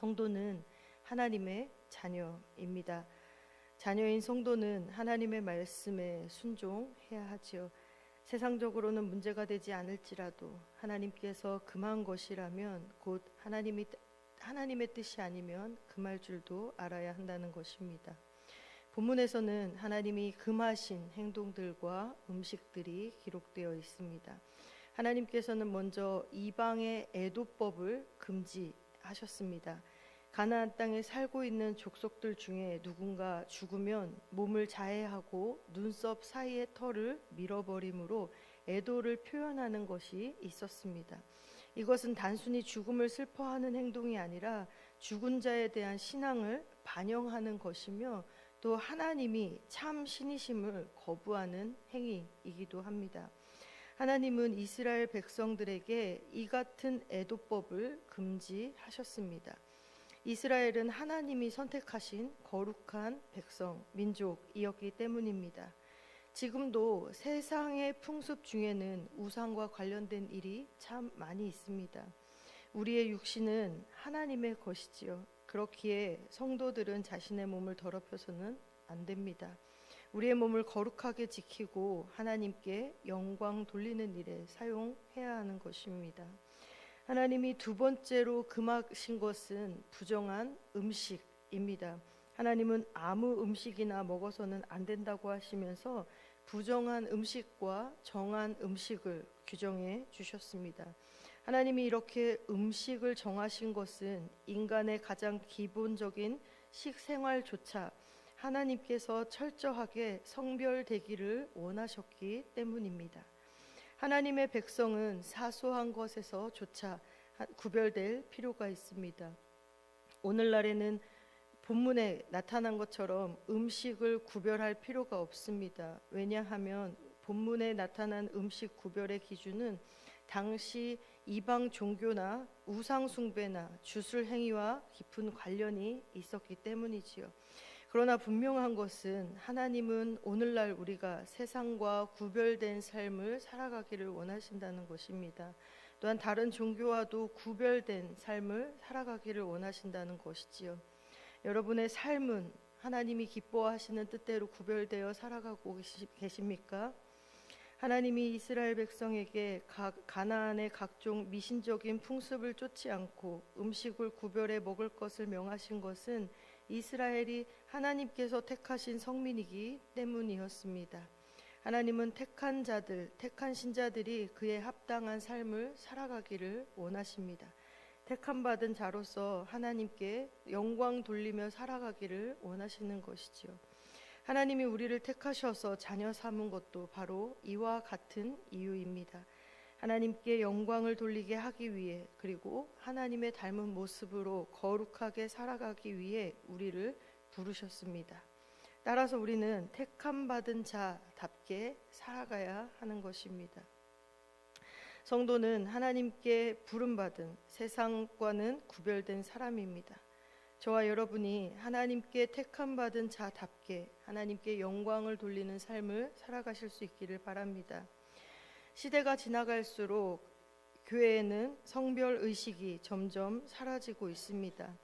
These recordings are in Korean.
성도는 하나님의 자녀입니다. 자녀인 성도는 하나님의 말씀에 순종해야 하지요. 세상적으로는 문제가 되지 않을지라도 하나님께서 금한 것이라면 곧 하나님이 하나님의 뜻이 아니면 금할 줄도 알아야 한다는 것입니다. 본문에서는 하나님이 금하신 행동들과 음식들이 기록되어 있습니다. 하나님께서는 먼저 이방의 애도법을 금지하셨습니다. 가나안 땅에 살고 있는 족속들 중에 누군가 죽으면 몸을 자해하고 눈썹 사이의 털을 밀어버림으로 애도를 표현하는 것이 있었습니다. 이것은 단순히 죽음을 슬퍼하는 행동이 아니라 죽은 자에 대한 신앙을 반영하는 것이며 또 하나님이 참 신이심을 거부하는 행위이기도 합니다. 하나님은 이스라엘 백성들에게 이 같은 애도법을 금지하셨습니다. 이스라엘은 하나님이 선택하신 거룩한 백성, 민족이었기 때문입니다. 지금도 세상의 풍습 중에는 우상과 관련된 일이 참 많이 있습니다. 우리의 육신은 하나님의 것이지요. 그렇기에 성도들은 자신의 몸을 더럽혀서는 안 됩니다. 우리의 몸을 거룩하게 지키고 하나님께 영광 돌리는 일에 사용해야 하는 것입니다. 하나님이 두 번째로 금하신 것은 부정한 음식입니다. 하나님은 아무 음식이나 먹어서는 안 된다고 하시면서 부정한 음식과 정한 음식을 규정해 주셨습니다. 하나님이 이렇게 음식을 정하신 것은 인간의 가장 기본적인 식생활조차 하나님께서 철저하게 성별되기를 원하셨기 때문입니다. 하나님의 백성은 사소한 것에서조차 구별될 필요가 있습니다. 오늘날에는 본문에 나타난 것처럼 음식을 구별할 필요가 없습니다. 왜냐하면 본문에 나타난 음식 구별의 기준은 당시 이방 종교나 우상 숭배나 주술 행위와 깊은 관련이 있었기 때문이지요. 그러나 분명한 것은 하나님은 오늘날 우리가 세상과 구별된 삶을 살아가기를 원하신다는 것입니다. 또한 다른 종교와도 구별된 삶을 살아가기를 원하신다는 것이지요. 여러분의 삶은 하나님이 기뻐하시는 뜻대로 구별되어 살아가고 계십니까? 하나님이 이스라엘 백성에게 각 가나안의 각종 미신적인 풍습을 쫓지 않고 음식을 구별해 먹을 것을 명하신 것은 이스라엘이 하나님께서 택하신 성민이기 때문이었습니다. 하나님은 택한 자들, 택한 신자들이 그에 합당한 삶을 살아가기를 원하십니다. 택함 받은 자로서 하나님께 영광 돌리며 살아가기를 원하시는 것이지요. 하나님이 우리를 택하셔서 자녀 삼은 것도 바로 이와 같은 이유입니다. 하나님께 영광을 돌리게 하기 위해 그리고 하나님의 닮은 모습으로 거룩하게 살아가기 위해 우리를 부르셨습니다. 따라서 우리는 택함 받은 자답게 살아가야 하는 것입니다. 성도는 하나님께 부름 받은 세상과는 구별된 사람입니다. 저와 여러분이 하나님께 택함 받은 자답게 하나님께 영광을 돌리는 삶을 살아가실 수 있기를 바랍니다. 시대가 지나갈수록 교회에는 성별 의식이 점점 사라지고 있습니다.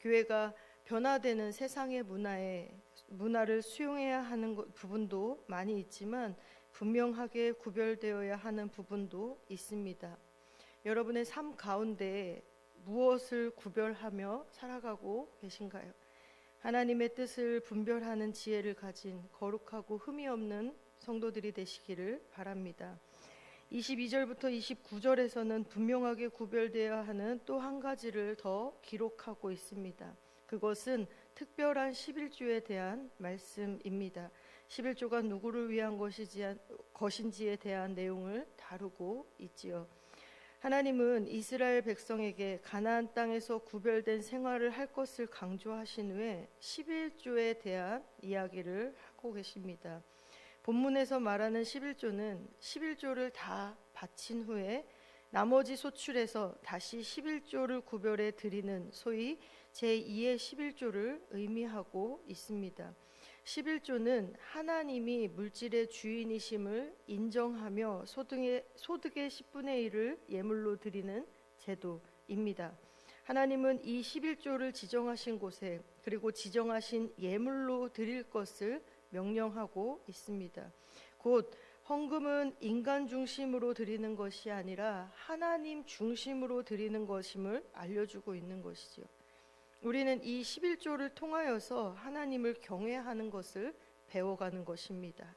교회가 변화되는 세상의 문화에 문화를 수용해야 하는 부분도 많이 있지만 분명하게 구별되어야 하는 부분도 있습니다. 여러분의 삶 가운데 무엇을 구별하며 살아가고 계신가요? 하나님의 뜻을 분별하는 지혜를 가진 거룩하고 흠이 없는 성도들이 되시기를 바랍니다. 22절부터 29절에서는 분명하게 구별되어야 하는 또 한 가지를 더 기록하고 있습니다. 그것은 특별한 11조에 대한 말씀입니다. 11조가 누구를 위한 것이지, 것인지에 대한 내용을 다루고 있지요. 하나님은 이스라엘 백성에게 가나안 땅에서 구별된 생활을 할 것을 강조하신 후에 11조에 대한 이야기를 하고 계십니다. 본문에서 말하는 11조는 11조를 다 바친 후에 나머지 소출해서 다시 11조를 구별해 드리는 소위 제2의 11조를 의미하고 있습니다. 11조는 하나님이 물질의 주인이심을 인정하며 소득의, 소득의 10분의 1을 예물로 드리는 제도입니다. 하나님은 이 11조를 지정하신 곳에 그리고 지정하신 예물로 드릴 것을 명령하고 있습니다. 곧 헌금은 인간 중심으로 드리는 것이 아니라 하나님 중심으로 드리는 것임을 알려주고 있는 것이지요. 우리는 이 11조를 통하여서 하나님을 경외하는 것을 배워가는 것입니다.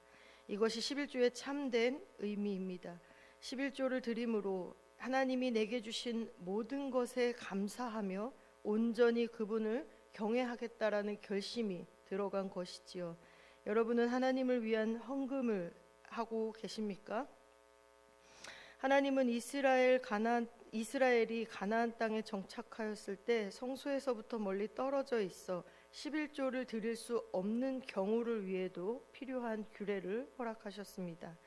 이것이 11조의 참된 의미입니다. 11조를 드림으로 하나님이 내게 주신 모든 것에 감사하며 온전히 그분을 경외하겠다라는 결심이 들어간 것이지요. 여러분은 하나님을 위한 헌금을 하고 계십니까? 하나님은 이스라엘 가나안 이스라엘이 가나안 땅에 정착하였을 때 성소에서부터 멀리 떨어져 있어 11조를 드릴 수 없는 경우를 위해도 필요한 규례를 허락하셨습니다.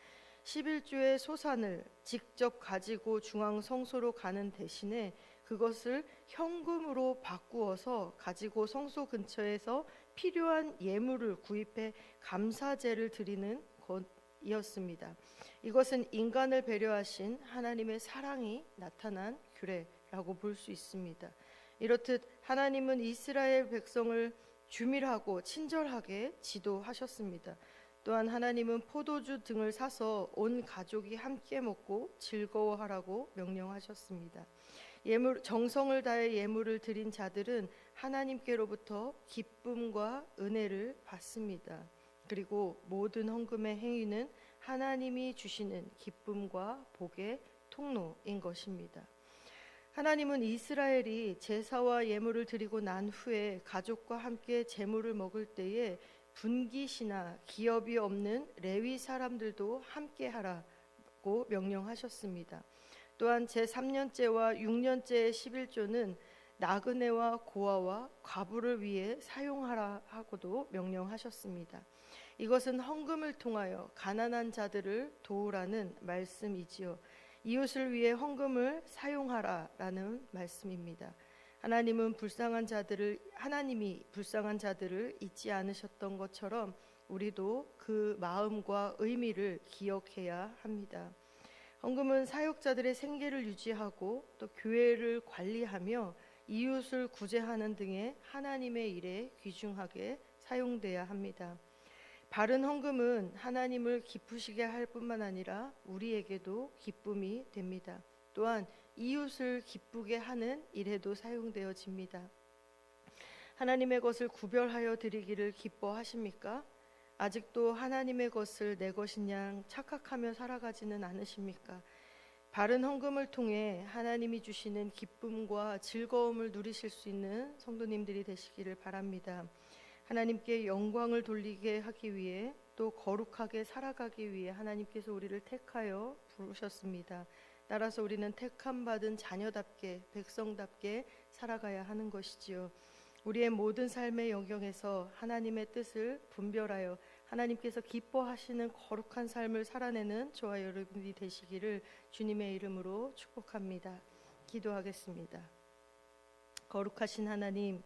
11조의 소산을 직접 가지고 중앙 성소로 가는 대신에 그것을 현금으로 바꾸어서 가지고 성소 근처에서 필요한 예물을 구입해 감사제를 드리는 것이었습니다. 이것은 인간을 배려하신 하나님의 사랑이 나타난 규례라고 볼 수 있습니다. 이렇듯 하나님은 이스라엘 백성을 주밀하고 친절하게 지도하셨습니다. 또한 하나님은 포도주 등을 사서 온 가족이 함께 먹고 즐거워하라고 명령하셨습니다. 예물 정성을 다해 예물을 드린 자들은 하나님께로부터 기쁨과 은혜를 받습니다. 그리고 모든 헌금의 행위는 하나님이 주시는 기쁨과 복의 통로인 것입니다. 하나님은 이스라엘이 제사와 예물을 드리고 난 후에 가족과 함께 제물을 먹을 때에 분깃이나 기업이 없는 레위 사람들도 함께 하라고 명령하셨습니다. 또한 제 3년째와 6년째의 11조는 나그네와 고아와 과부를 위해 사용하라 하고도 명령하셨습니다. 이것은 헌금을 통하여 가난한 자들을 도우라는 말씀이지요. 이웃을 위해 헌금을 사용하라라는 말씀입니다. 하나님은 불쌍한 자들을 하나님이 불쌍한 자들을 잊지 않으셨던 것처럼 우리도 그 마음과 의미를 기억해야 합니다. 헌금은 사역자들의 생계를 유지하고 또 교회를 관리하며 이웃을 구제하는 등의 하나님의 일에 귀중하게 사용돼야 합니다. 바른 헌금은 하나님을 기쁘시게 할 뿐만 아니라 우리에게도 기쁨이 됩니다. 또한 이웃을 기쁘게 하는 일에도 사용되어집니다. 하나님의 것을 구별하여 드리기를 기뻐하십니까? 아직도 하나님의 것을 내 것인 양 착각하며 살아가지는 않으십니까? 바른 헌금을 통해 하나님이 주시는 기쁨과 즐거움을 누리실 수 있는 성도님들이 되시기를 바랍니다. 하나님께 영광을 돌리게 하기 위해 또 거룩하게 살아가기 위해 하나님께서 우리를 택하여 부르셨습니다. 따라서 우리는 택함 받은 자녀답게 백성답게 살아가야 하는 것이지요. 우리의 모든 삶의 영역에서 하나님의 뜻을 분별하여 하나님께서 기뻐하시는 거룩한 삶을 살아내는 저와 여러분이 되시기를 주님의 이름으로 축복합니다. 기도하겠습니다. 거룩하신 하나님,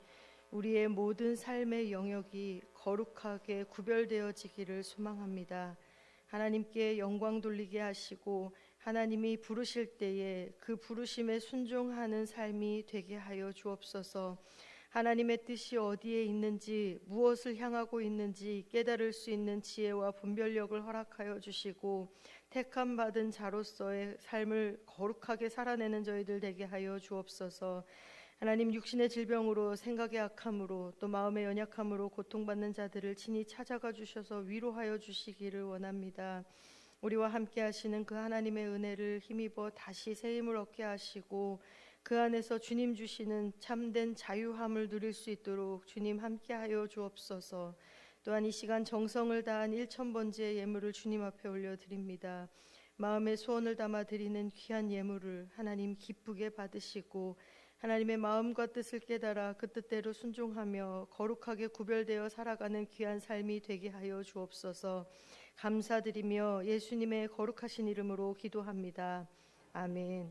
우리의 모든 삶의 영역이 거룩하게 구별되어지기를 소망합니다. 하나님께 영광 돌리게 하시고 하나님이 부르실 때에 그 부르심에 순종하는 삶이 되게 하여 주옵소서. 하나님의 뜻이 어디에 있는지 무엇을 향하고 있는지 깨달을 수 있는 지혜와 분별력을 허락하여 주시고 택함 받은 자로서의 삶을 거룩하게 살아내는 저희들 되게 하여 주옵소서. 하나님 육신의 질병으로 생각의 악함으로 또 마음의 연약함으로 고통받는 자들을 친히 찾아가 주셔서 위로하여 주시기를 원합니다. 우리와 함께 하시는 그 하나님의 은혜를 힘입어 다시 새 힘을 얻게 하시고 그 안에서 주님 주시는 참된 자유함을 누릴 수 있도록 주님 함께하여 주옵소서. 또한 이 시간 정성을 다한 1천 번째 예물을 주님 앞에 올려 드립니다. 마음의 소원을 담아 드리는 귀한 예물을 하나님 기쁘게 받으시고 하나님의 마음과 뜻을 깨달아 그 뜻대로 순종하며 거룩하게 구별되어 살아가는 귀한 삶이 되게 하여 주옵소서. 감사드리며 예수님의 거룩하신 이름으로 기도합니다. 아멘.